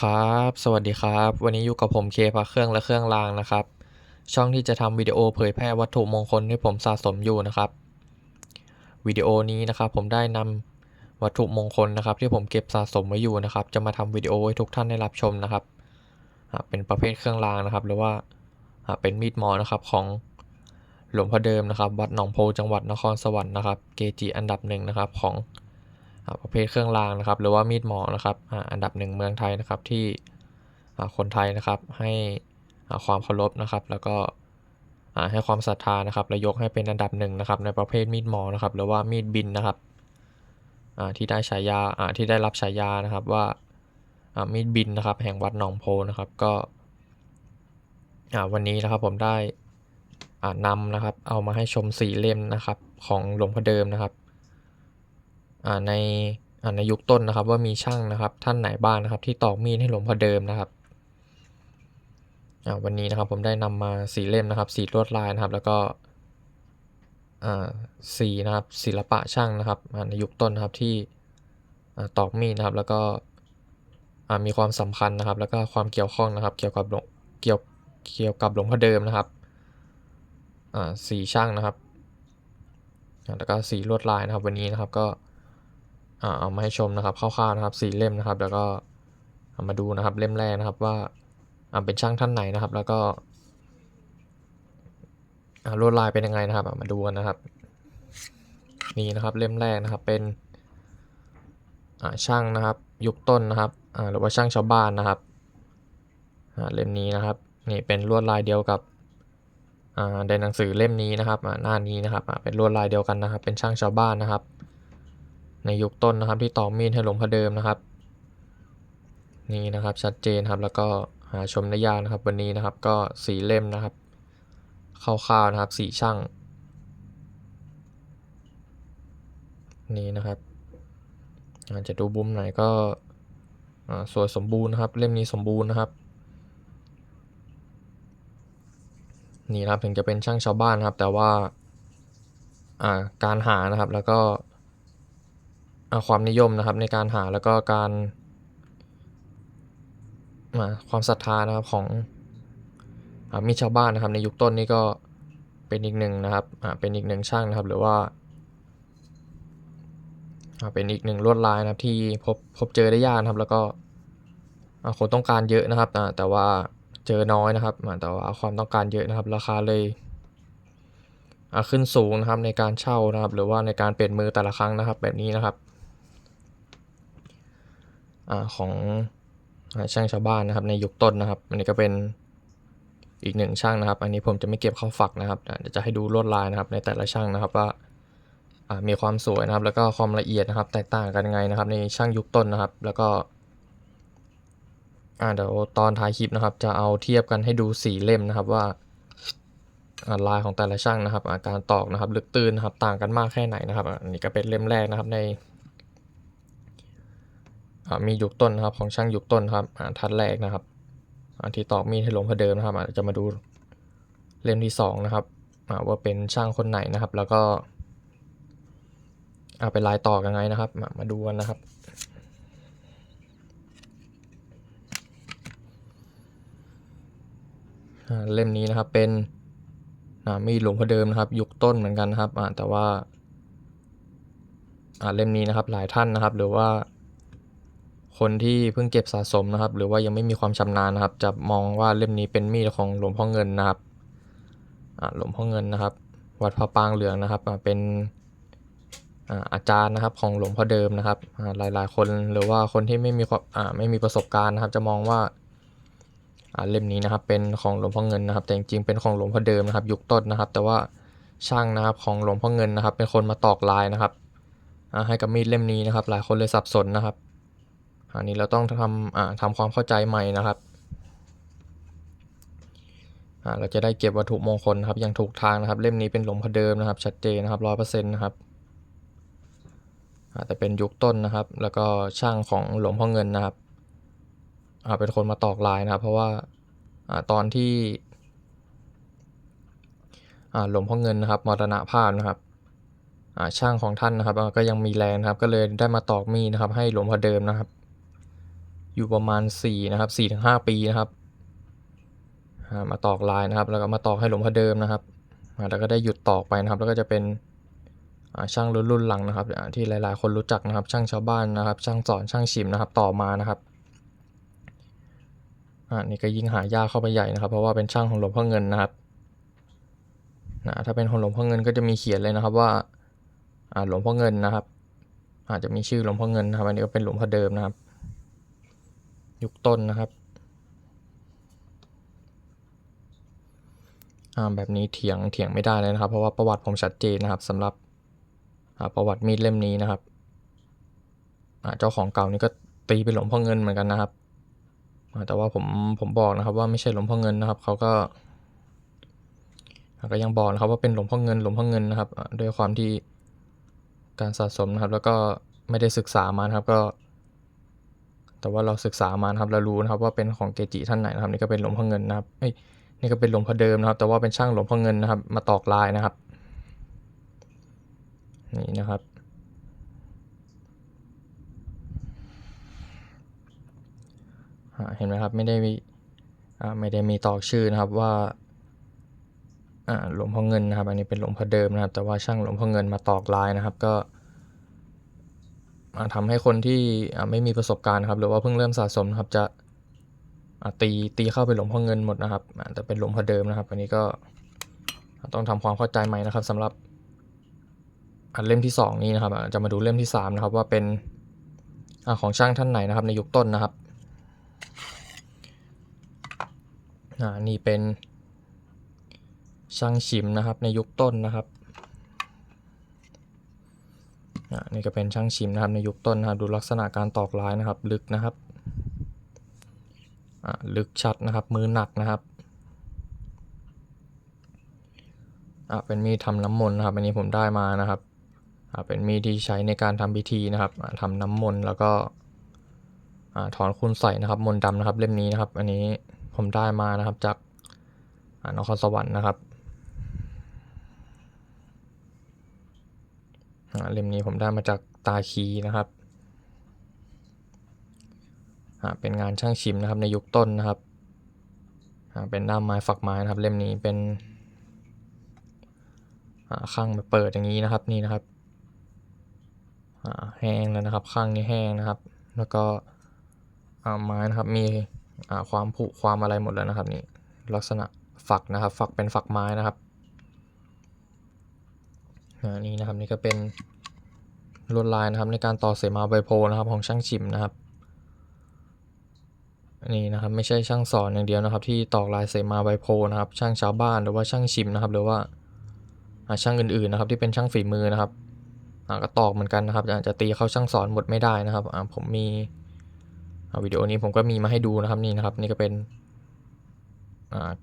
ครับ สวัสดีครับ วันนี้อยู่กับผมเคพระเครื่องและเครื่องรางนะครับ ช่องที่จะทำวิดีโอเผยแพร่วัตถุมงคลที่ผมสะสมอยู่นะครับ วิดีโอนี้นะครับผมได้นำวัตถุมงคลนะครับ ที่ผมเก็บสะสมไว้อยู่นะครับ จะมาทำวิดีโอให้ทุกท่านได้รับชมนะครับ เป็นประเภทเครื่องรางนะครับ หรือว่าเป็นมีดหมอนะครับของหลวงพ่อเดิมนะครับ วัดหนองโพจังหวัดนครสวรรค์นะครับ เกจิอันดับหนึ่งนะครับของ ประเภทเครื่องรางนะครับ หรือว่ามีดหมอนะครับอันดับหนึ่งเมืองไทยนะครับที่คนไทยนะครับให้ความเคารพนะครับ แล้วก็ให้ความศรัทธานะครับและยกให้เป็นอันดับหนึ่งนะครับ ในประเภทมีดหมอนะครับ หรือว่ามีดบินนะครับที่ได้ฉายาที่ได้รับฉายานะครับว่ามีดบินนะครับ แห่งวัดหนองโพนะครับก็วันนี้นะครับผมได้นำนะครับ เอามาให้ชมสี่เล่มนะครับ ของหลวงพ่อเดิมนะครับ ในในยุคต้นนะครับว่ามีช่างนะครับท่านไหนบ้างนะครับที่ตอกมีดให้หลวงพ่อเดิมนะครับวันนี้นะครับผมได้นำมาสีเล่มนะครับสีลวดลายนะครับแล้วก็สีนะครับศิลปะช่างนะครับในยุคต้นนะครับที่ตอกมีดนะครับแล้วก็มีความสำคัญนะครับ แล้วก็ความเกี่ยวข้องนะครับ เกี่ยวกับหลวงเกี่ยวเกี่ยวกับหลวงพ่อเดิมนะครับสีช่างนะครับแล้วก็สีลวดลายนะครับวันนี้นะครับก็ เอามาให้ชมนะครับคร่าวๆนะครับสี่เล่มนะครับ แล้วก็เอามาดูนะครับเล่มแรกนะครับว่าเป็นช่างท่านไหนนะครับ แล้วก็ลวดลายเป็นยังไงนะครับมาดูกันนะครับ นี่นะครับเล่มแรกนะครับเป็นช่างนะครับ ยุคต้นนะครับหรือว่าช่างชาวบ้านนะครับเล่มนี้นะครับนี่เป็นลวดลายเดียวกับในหนังสือเล่มนี้นะครับหน้านี้นะครับเป็นลวดลายเดียวกันนะครับ เป็นช่างชาวบ้านนะครับ ในยุคต้นนะครับที่ต่อมีดให้หลวงพ่อเดิมนะครับ นี่นะครับชัดเจนครับแล้วก็หาชมได้ยากนะครับวันนี้นะครับก็สีเล่มนะครับคร่าวๆนะครับสีช่าง นี่นะครับอาจจะดูบุ้มไหนก็อ่าสวยสมบูรณ์นะครับ เล่มนี้สมบูรณ์นะครับ นี่นะครับถึงจะเป็นช่างชาวบ้านนะครับ แต่ว่าการหานะครับแล้วก็ ความนิยมนะครับในการหาแล้วก็การาความศรัทธานะครับของอมีชาวบ้านนะครับในยุคต้นนี้ก็เป็นอีกหนึ่งนะครับเป็นอีกหนึ่งช่างนะครับหรือว่าเป็นอีกหนึ่งลวดลายนะครับที่พบพบเจอได้ยากนะครับ แล้วก็คนต้องการเยอะนะครับแต่ว่าเจอน้อยนะครับแต่ว่าความต้องการเยอะนะครับ ราคาเลยขึ้นสูงนะครับในการเช่านะครับ หรือว่าในการเปลี่ยนมือแต่ละครั้งนะครับแบบนี้นะครับ อของช่างชาวบ้านนะครับ ในยุคต้นนะครับ อันนี้ก็เป็นอีกหนึ่งช่างนะครับ อันนี้ผมจะไม่เก็บเข้าฝักนะครับเดี๋ยวจะให้ดูลวดลายนะครับ ในแต่ละช่างนะครับว่ามีความสวยนะครับ แล้วก็ความละเอียดนะครับ แตกต่างกันยังไงนะครับ ในช่างยุคต้นนะครับ แล้วก็เดี๋ยวตอนท้ายคลิปนะครับ จะเอาเทียบกันให้ดูสีเล่มนะครับว่าลายของแต่ละช่างนะครับ อาการตอกนะครับ ลึกตื้นนะครับ ต่างกันมากแค่ไหนนะครับ อันนี้ก็เป็นเล่มแรกนะครับใน มียุคต้นนะครับของช่างยุคต้นครับอ่าทัดแรกนะครับอ่าที่ตอกมีดให้หลงพอเดิมนะครับอาจจะมาดูเล่มที่สองนะครับว่าเป็นช่างคนไหนนะครับ แล้วก็อ่าเป็นลายต่อยังไงนะครับมามาดูกันนะครับเล่มนี้นะครับเป็นมีดหลวงพ่อเดิมนะครับ ยุคต้นเหมือนกันนะครับแต่ว่าเล่มนี้นะครับหลายท่านนะครับ หรือว่า คนที่เพิ่งเก็บสะสมนะครับ หรือว่ายังไม่มีความชำนาญนะครับ จะมองว่าเล่มนี้เป็นมีดของหลวงพ่อเงินนะครับหลวงพ่อเงินนะครับ วัดพระปางเหลืองนะครับเป็นอาจารย์นะครับของหลวงพ่อเดิมนะครับหลายๆ คนหรือว่าคนที่ไม่มีความไม่มีประสบการณ์นะครับ จะมองว่าเล่มนี้นะครับเป็นของหลวงพ่อเงินนะครับ แต่จริงๆเป็นของหลวงพ่อเดิมนะครับ ยุคต้นนะครับ แต่ว่าช่างนะครับของหลวงพ่อเงินนะครับ เป็นคนมาตอกลายนะครับให้กับมีดเล่มนี้นะครับ หลายคนเลยสับสนนะครับ อันนี้เราต้องทำทำความเข้าใจใหม่นะครับเราจะได้เก็บวัตถุมงคลนะครับอย่างถูกทางนะครับ เล่มนี้เป็นหลวงพ่อเดิมนะครับ ชัดเจนนะครับร้อยเปอร์เซ็นต์นะครับแต่เป็นยุคต้นนะครับ แล้วก็ช่างของหลวงพ่อเงินนะครับเป็นคนมาตอกลายนะครับ เพราะว่าอตอนที่หลวงพ่อเงินนะครับมรณภาพนะครับช่างของท่านนะครับก็ยังมีแรงนะครับ ก็เลยได้มาตอกมีนะครับ ให้หลวงพ่อเดิมนะครับ อยู่ประมาณสี่นะครับสี่ถึงห้าปีนะครับมาตอกลายนะครับ แล้วก็มาตอกให้หลวงพ่อเดิมนะครับแล้วก็ได้หยุดตอกไปนะครับ แล้วก็จะเป็นช่างรุ่นรุ่นหลังนะครับ ที่หลาย ๆ คนรู้จักนะครับ ช่างชาวบ้านนะครับ ช่างสอนช่างชิมนะครับ ต่อมานะครับอ่านี่ก็ยิ่งหายากเข้าไปใหญ่นะครับ เพราะว่าเป็นช่างของหลวงพ่อเงินนะครับนะถ้าเป็นของหลวงพ่อเงินก็จะมีเขียนเลยนะครับว่าอ่าหลวงพ่อเงินนะครับ อาจจะมีชื่อหลวงพ่อเงินนะครับ อันนี้ก็เป็นหลวงพ่อเดิมนะครับ ยุคต้นนะครับอ่าแบบนี้เถียงเถียงไม่ได้เลยนะครับ เพราะว่าประวัติผมชัดเจนนะครับสำหรับอ่าประวัติมีดเล่มนี้นะครับอ่าเจ้าของเก่านี่ก็ตีเป็นหลวงพ่อเงินเหมือนกันนะครับอ่าแต่ว่าผมผมบอกนะครับว่าไม่ใช่หลวงพ่อเงินนะครับเขาก็ก็ยังบอกนะครับว่าเป็นหลวงพ่อเงินหลวงพ่อเงินนะครับอ่าด้วยความที่การสะสมนะครับ แล้วก็ไม่ได้ศึกษามานะครับก็ แต่ว่าเราศึกษามานะครับเรารู้นะครับว่าเป็นของเกจิท่านไหนนะครับนี่ก็เป็นหลวงพ่อเงินนะครับเอ้ยนี่ก็เป็นหลวงพ่อเดิมนะครับ แต่ว่าเป็นช่างหลวงพ่อเงินนะครับ มาตอกลายนะครับ นี่นะครับเห็นไหมครับไม่ได้มีไม่ได้มีตอกชื่อนะครับว่าอ่าหลวงพ่อเงินนะครับ อันนี้เป็นหลวงพ่อเดิมนะครับ แต่ว่าช่างหลวงพ่อเงินมาตอกลายนะครับ ก็ อ่าทำให้คนที่ไม่มีประสบการณ์ครับ หรือว่าเพิ่งเริ่มสะสมครับจะตีตีเข้าไปหลงพ่อเงินหมดนะครับแต่เป็นหลงพ่อเดิมนะครับ อันนี้ก็ต้องทำความเข้าใจใหม่นะครับสำหรับอ่าเล่มที่สองนี้นะครับ จะมาดูเล่มที่สามนะครับ ว่าเป็นอของช่างท่านไหนนะครับ ในยุคต้นนะครับนี่เป็นช่างชิมนะครับ ในยุคต้นนะครับ นี่ก็เป็นช่างชิมนะครับในยุคต้นนะครับดูลักษณะการตอกลายนะครับ ลึกนะครับอ่าลึกชัดนะครับมือหนักนะครับอ่าเป็นมีดทำน้ำมนต์นะครับอันนี้ผมได้มานะครับอ่าเป็นมีดที่ใช้ในการทำพิธีนะครับอ่าทำน้ำมนต์แล้วก็อ่าถอนคุณใส่นะครับ มนต์ดำนะครับเล่มนี้นะครับ อันนี้ผมได้มานะครับจากอ่านครสวรรค์นะครับ อ่า เล่มนี้ผมได้มาจากตาคีนะครับ เป็นงานช่างชิมนะครับในยุคต้นนะครับ เป็นด้ามไม้ฝักไม้นะครับ เล่มนี้เป็นข้างแบบเปิดอย่างนี้นะครับนี่นะครับแห้งแล้วนะครับข้างนี้แห้งนะครับ แล้วก็ไม้นะครับมีความผุความอะไรหมดแล้วนะครับนี่ลักษณะฝักนะครับ ฝักเป็นฝักไม้นะครับ นี่นะครับนี่ก็เป็นลวดลายนะครับในการต่อเสมาไบโพลนะครับของช่างชิมนะครับนี่นะครับไม่ใช่ช่างสอนอย่างเดียวนะครับ ที่ตอกลายเสมาไบโพลนะครับ ช่างชาวบ้านหรือว่าช่างชิมนะครับ หรือว่าช่างอื่นๆนะครับ ที่เป็นช่างฝีมือนะครับก็ตอกเหมือนกันนะครับอาจจะตีเข้าช่างสอนหมดไม่ได้นะครับผมมีวิดีโอนี้ผมก็มีมาให้ดูนะครับนี่นะครับ นี่ก็เป็น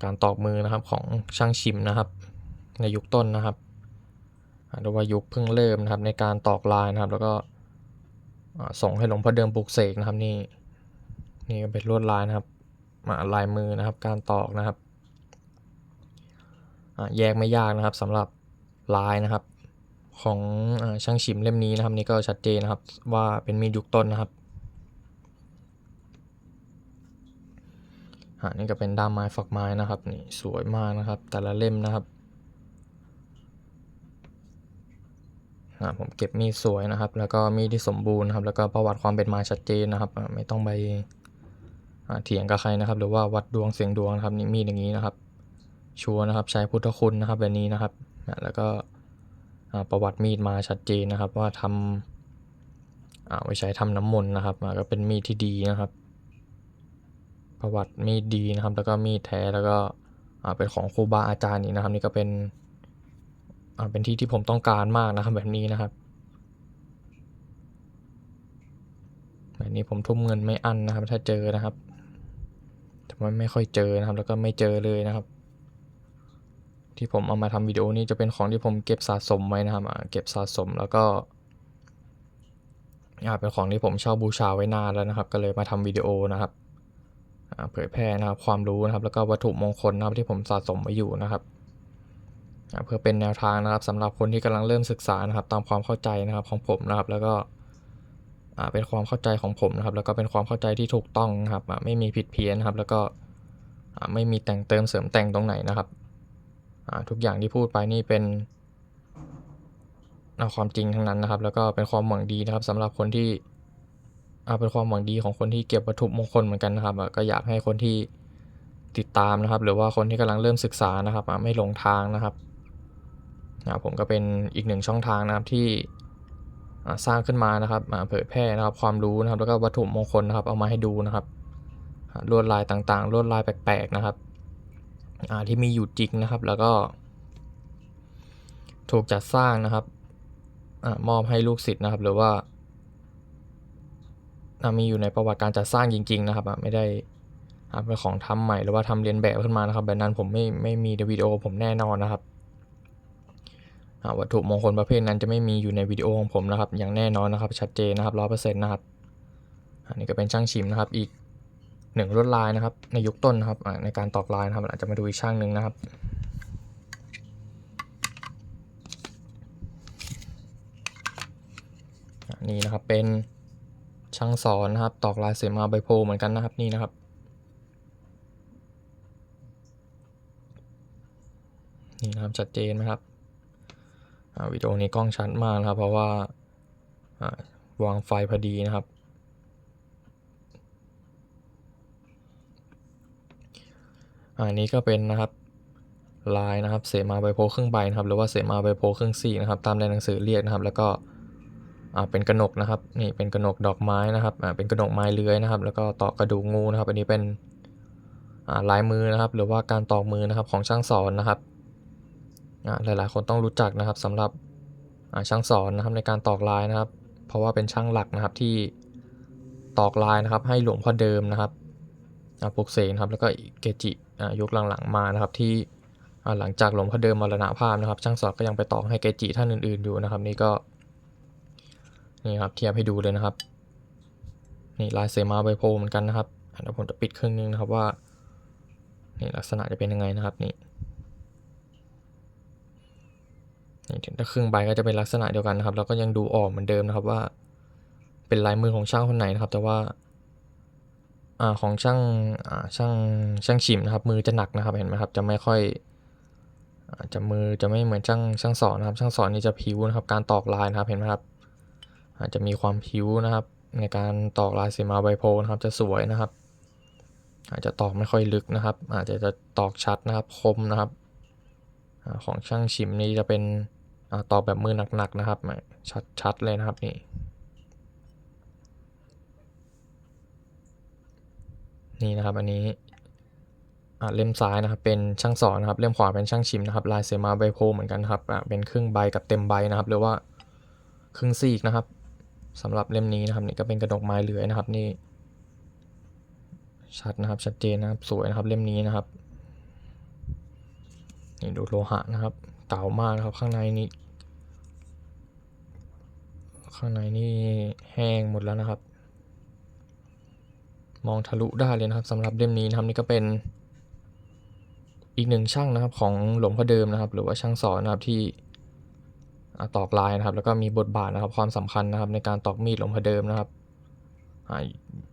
การตอกมือนะครับของช่างชิมนะครับ ในยุคต้นนะครับ หรือว่ายุคเพิ่งเริ่มนะครับในการตอกลายนะครับ แล้วก็ส่งให้หลวงพ่อเดิมปลุกเสกนะครับนี่นี่ก็เป็นลวดลายนะครับอ่าลายมือนะครับการตอกนะครับแยกไม่ยากนะครับสำหรับลายนะครับ ของอช่างชิมเล่มนี้นะครับ นี่ก็ชัดเจนนะครับว่าเป็นมีดยุคต้นนะครับอ่านี่ก็เป็นด้ามไม้ฝักไม้นะครับนี่สวยมากนะครับ แต่ละเล่มนะครับ อ่าผมเก็บมีดสวยนะครับ แล้วก็มีดที่สมบูรณ์นะครับ แล้วก็ประวัติความเป็นมาชัดเจนนะครับ ไม่ต้องไปเถียงกับใครนะครับ หรือว่าวัดดวงเสียงดวงนะครับนี่มีดอย่างนี้นะครับ ชัวนะครับใช้พุทธคุณนะครับแบบนี้นะครับอ่าแล้วก็ประวัติมีดมาชัดเจนนะครับ ว่าทำอ่าไว้ใช้ทำน้ำมนต์นะครับก็เป็นมีดที่ดีนะครับ ประวัติมีดดีนะครับ แล้วก็มีดแท้แล้วก็เป็นของครูบาอาจารย์นี่นะครับ นี่ก็เป็น เป็นที่ที่ผมต้องการมากนะครับแบบนี้นะครับ แบบนี้ผมทุ่มเงินไม่อั้นนะครับ ถ้าเจอนะครับ แต่ว่าไม่ค่อยเจอนะครับ แล้วก็ไม่เจอเลยนะครับ ที่ผมเอามาทำวิดีโอนี้จะเป็นของที่ผมเก็บสะสมไว้นะครับเก็บสะสมแล้วก็อ่าเป็นของที่ผมเช่าบูชาไว้นานแล้วนะครับ ก็เลยมาทำวิดีโอนะครับเผยแพร่นะครับความรู้นะครับ แล้วก็วัตถุมงคลนะครับที่ผมสะสมไว้อยู่นะครับ เพื่อเป็นแนวทางนะครับสำหรับคนที่กำลังเริ่มศึกษานะครับ ตามความเข้าใจนะครับของผมนะครับ แล้วก็เป็นความเข้าใจของผมนะครับ แล้วก็เป็นความเข้าใจที่ถูกต้องนะครับไม่มีผิดเพี้ยนนะครับ แล้วก็ไม่มีแต่งเติมเสริมแต่งตรงไหนนะครับทุกอย่างที่พูดไปนี่เป็นความจริงทั้งนั้นนะครับ แล้วก็เป็นความหวังดีนะครับสำหรับคนที่เป็นความหวังดีของคนที่เก็บวัตถุมงคลเหมือนกันนะครับก็อยากให้คนที่ติดตามนะครับ หรือว่าคนที่กำลังเริ่มศึกษานะครับไม่หลงทางนะครับ อ่าผมก็เป็นอีกหนึ่งช่องทางนะครับที่สร้างขึ้นมานะครับเผยแพร่นะครับความรู้นะครับแล้วก็วัตถุมงคลนะครับเอามาให้ดูนะครับลวดลายต่างๆลวดลายแปลกๆนะครับที่มีอยู่จริงนะครับ แล้วก็ถูกจัดสร้างนะครับอมอบให้ลูกศิษย์นะครับ หรือว่ามีอยู่ในประวัติการจัดสร้างจริง ๆ นะครับไม่ได้เป็นของทำใหม่หรือว่าทำเรียนแบบขึ้นมานะครับแบบนั้นผมไม่ไม่มีวิดีโอผมแน่นอนนะครับ วัตถุมงคลประเภทนั้นจะไม่มีอยู่ในวิดีโอของผมนะครับ อย่างแน่นอนนะครับ ชัดเจนนะครับร้อยเปอร์เซ็นต์นะครับอันนี้ก็เป็นช่างชิมนะครับอีกหนึ่งลวดลายนะครับ ในยุคต้นนะครับในการตอกลายนะครับอาจจะมาดูอีกช่างหนึ่งนะครับนี่นะครับเป็นช่างสอนนะครับ ตอกลายเสมาใบโพเหมือนกันนะครับนี่นะครับนี่นะครับชัดเจนไหมครับ วิดีโอนี้กล้องชัดมากนะครับ เพราะว่าวางไฟพอดีนะครับ อันนี้ก็เป็นนะครับลายนะครับ เสมาใบโพครึ่งใบนะครับ หรือว่าเสมาใบโพครึ่งสี่นะครับ ตามในหนังสือเรียกนะครับ แล้วก็เป็นกระหนกนะครับ นี่เป็นกระหนกดอกไม้นะครับเป็นกระหนกไม้เลื้อยนะครับ แล้วก็ตอกกระดูกงูนะครับ อันนี้เป็นลายมือนะครับ หรือว่าการตอกมือนะครับของช่างสอนนะครับ หลายๆ คนต้องรู้จักนะครับสำหรับช่างสอนนะครับในการตอกลายนะครับ เพราะว่าเป็นช่างหลักนะครับที่ตอกลายนะครับ ให้หลวงพ่อเดิมนะครับปลุกเสกนครับแล้วก็เกจิยุคหลังๆมานะครับที่หลังจากหลวงพ่อเดิมมรณภาพนะครับ ช่างสอนก็ยังไปตอกให้เกจิท่านอื่นๆอยู่นะครับ นี่ก็นี่ครับเทียบให้ดูเลยนะครับนี่ลายเสมาใบโพเหมือนกันนะครับเดี๋ยวผมจะปิดครึ่งนึงนะครับว่านี่ลักษณะจะเป็นยังไงนะครับนี่ นี่ ถ้าครึ่งใบก็จะเป็นลักษณะเดียวกันนะครับ แล้วก็ยังดูออกเหมือนเดิมนะครับว่า เป็นลายมือของช่างคนไหนนะครับ แต่ว่าอ่าของช่างอ่าช่างช่างฉิมนะครับ มือจะหนักนะครับเห็นไหมครับ จะไม่ค่อยอจะมือจะไม่เหมือนช่างช่างสอนนะครับ ช่างสอนนี่จะผิวนะครับ การตอกลายนะครับเห็นไหมครับอาจจะมีความผิวนะครับ ในการตอกลายเสมาใบโพธิ์นะครับ จะสวยนะครับ อาจจะตอกไม่ค่อยลึกนะครับ อาจจะจะตอกชัดนะครับคมนะครับ ของช่างฉิมนี่จะเป็น ตอกแบบมือหนักๆนะครับ ชัดชัดเลยนะครับนี่ นี่นะครับอันนี้อ่าเล่มซ้ายนะครับเป็นช่างสอนนะครับเล่มขวาเป็นช่างชิมนะครับลายเสมาใบโพเหมือนกันครับอ่าเป็นครึ่งใบกับเต็มใบนะครับหรือว่าครึ่งซีกนะครับสำหรับเล่มนี้นะครับนี่ก็เป็นกระดกไม้เหลือยนะครับนี่ชัดนะครับชัดเจนนะครับสวยนะครับเล่มนี้นะครับนี่ดูโลหะนะครับ เก่ามากนะครับข้างในนี้ ข้างในนี่แห้งหมดแล้วนะครับ มองทะลุได้เลยนะครับสำหรับเล่มนี้นะครับนี่ก็เป็นอีกหนึ่งช่างนะครับของหลวงพ่อเดิมนะครับ หรือว่าช่างสอนนะครับที่ตอกลายนะครับ แล้วก็มีบทบาทนะครับความสำคัญนะครับ ในการตอกมีดหลวงพ่อเดิมนะครับ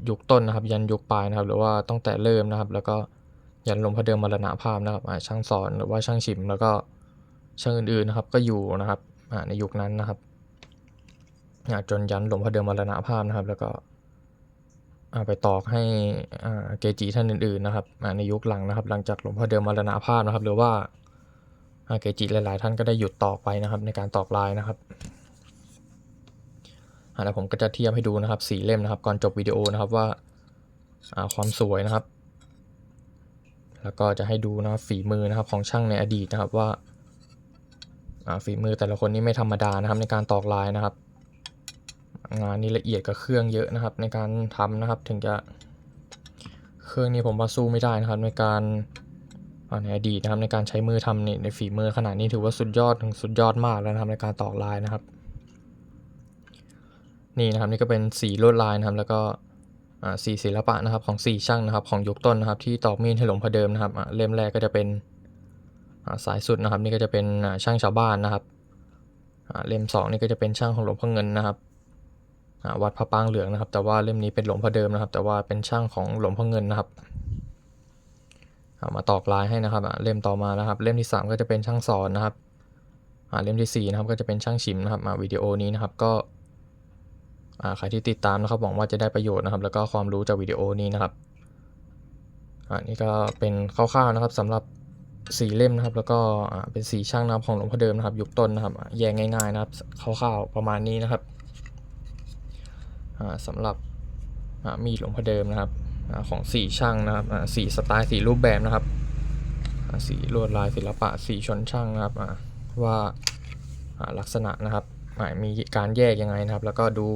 ยุคต้นนะครับ ยันยุคปลายนะครับ หรือว่าตั้งแต่เริ่มนะครับ แล้วก็ยันหลวงพ่อเดิมมรณภาพนะครับช่างสอนหรือว่าช่างฉิมแล้วก็ เช่างอื่นๆนะครับก็อยู่นะครับในยุคนั้นนะครับจนยันหลวงพ่อเดิมมรณภาพนะครับ แล้วก็ไปตอกให้เกจิท่านอื่นๆนะครับในยุคหลังนะครับ หลังจากหลวงพ่อเดิมมรณภาพนะครับ หรือว่าเกจิหลายๆ ท่านก็ได้หยุดตอกไปนะครับ ในการตอกลายนะครับแล้วผมก็จะเทียบให้ดูนะครับสี่เล่มนะครับ ก่อนจบวิดีโอนะครับว่าความสวยนะครับ แล้วก็จะให้ดูนะครับฝีมือนะครับของช่างในอดีตนะครับว่า ฝีมือแต่ละคนนี่ไม่ธรรมดานะครับ ในการตอกลายนะครับ งานนี่ละเอียดกับเครื่องเยอะนะครับ ในการทำนะครับถึงจะเครื่องนี้ผมว่าสู้ไม่ได้นะครับ ในการในอดีตนะครับในการใช้มือทำนี่ในฝีมือขนาดนี้ถือว่าสุดยอดถึงสุดยอดมากแล้วนะครับในการตอกลายนะครับ นี่นะครับนี่ก็เป็นสีลวดลายนะครับ แล้วก็สีศิลปะนะครับของสี่ช่างนะครับ ของยุคต้นนะครับ ที่ตอกมีดให้หลงพ่อเดิมนะครับเล่มแรกก็จะเป็น สายสุดนะครับนี่ก็จะเป็นช่างชาวบ้านนะครับเล่มสองนี่ก็จะเป็นช่างของหลวงพ่อเงินนะครับวัดพระปางเหลืองนะครับ แต่ว่าเล่มนี้เป็นหลวงพ่อเดิมนะครับ แต่ว่าเป็นช่างของหลวงพ่อเงินนะครับมาตอกลายให้นะครับเล่มต่อมานะครับ เล่มที่ 3 ก็จะเป็นช่างสอนนะครับเล่มทีสี่4นะครับก็จะเป็นช่างชิมนะครับมาวิดีโอนี้นะครับก็ใครที่ติดตามนะครับหวังว่าจะได้ประโยชน์นะครับ แล้วก็ความรู้จากวิดีโอนี้นะครับอ่านี่ก็เป็นคร่าวๆนะครับสำหรับ สีเล่มนะครับ แล้วก็เป็นสีช่างนะครับของหลวงพ่อเดิมนะครับ ยุคต้นนะครับ แยกง่ายๆนะครับคร่าวๆประมาณนี้นะครับอ่าสำหรับมีดหลวงพ่อเดิมนะครับอของสีช่างนะครับสีสไตล์สีรูปแบบนะครับสีลวดลายศิลปะสีชนช่างนะครับว่าลักษณะนะครับมีการแยกยังไงนะครับ แล้วก็ดู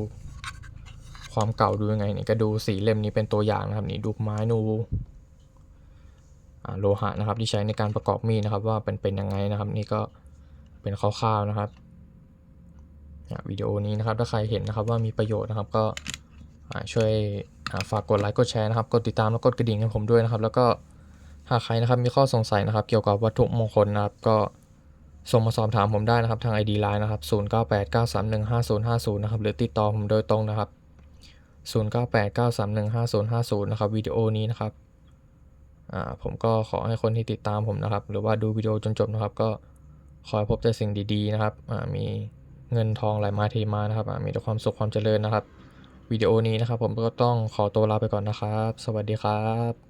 ความเก่าดูยังไงนี่ก็ดูสีเล่มนี้เป็นตัวอย่างนะครับนี่ดูไม้นู โลหะนะครับ ที่ใช้ในการประกอบมีดนะครับ ว่าเป็นเป็นยังไงนะครับ นี่ก็เป็นคร่าวๆนะครับวิดีโอนี้นะครับ ถ้าใครเห็นนะครับว่ามีประโยชน์นะครับ ก็ช่วยฝากกดไลค์กดแชร์นะครับ กดติดตามแล้วกดกระดิ่งให้ผมด้วยนะครับ แล้วก็หากใครนะครับมีข้อสงสัยนะครับ เกี่ยวกับวัตถุมงคลนะครับ ก็ส่งมาสอบถามผมได้นะครับ ทาง ID Line นะครับ 0989315050 นะครับ หรือติดต่อผมโดยตรงนะครับ 0989315050 นะครับ วิดีโอนี้นะครับ ผมก็ขอให้คนที่ติดตามผมนะครับ หรือว่าดูวิดีโอจนจบนะครับ ก็ขอให้พบแต่สิ่งดีๆนะครับอ่ามีเงินทองไหลมาเทมานะครับอ่ามีแต่ความสุขความเจริญนะครับ วิดีโอนี้นะครับ ผมก็ต้องขอตัวลาไปก่อนนะครับ สวัสดีครับ